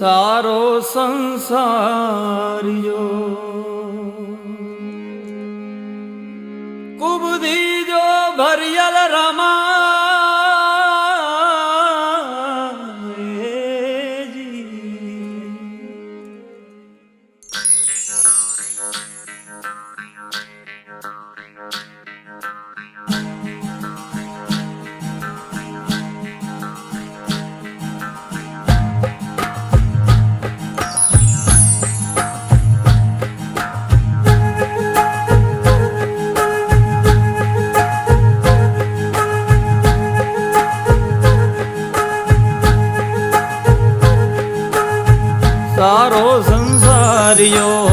સારો સંસારિયો. સારો સંસારિયો.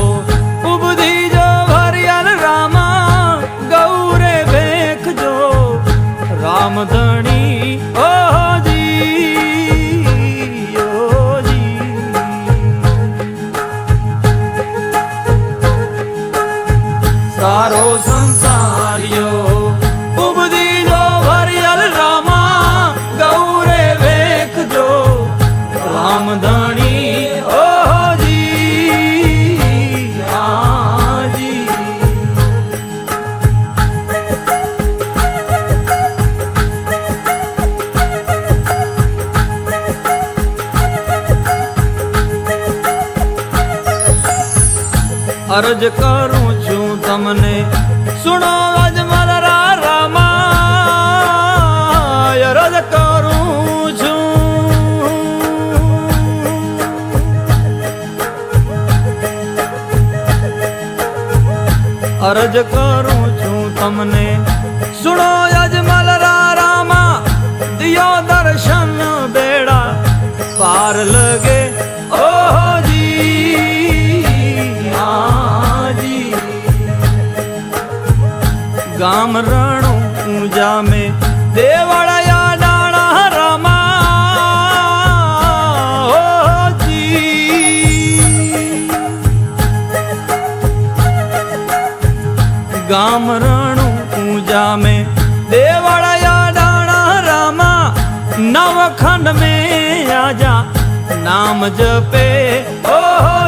અરજ કરું છું તમને. સુણો અજમલ રા રામા અરજ કરું છું. અરજ કરું છું તમને. ગામ રણું જામે. દેવળયા ડાણા રામા ગામ રણું જામે. દેવળયા ડાણા રામા નવખંડ મેં આજા. નામ જપે. ઓહો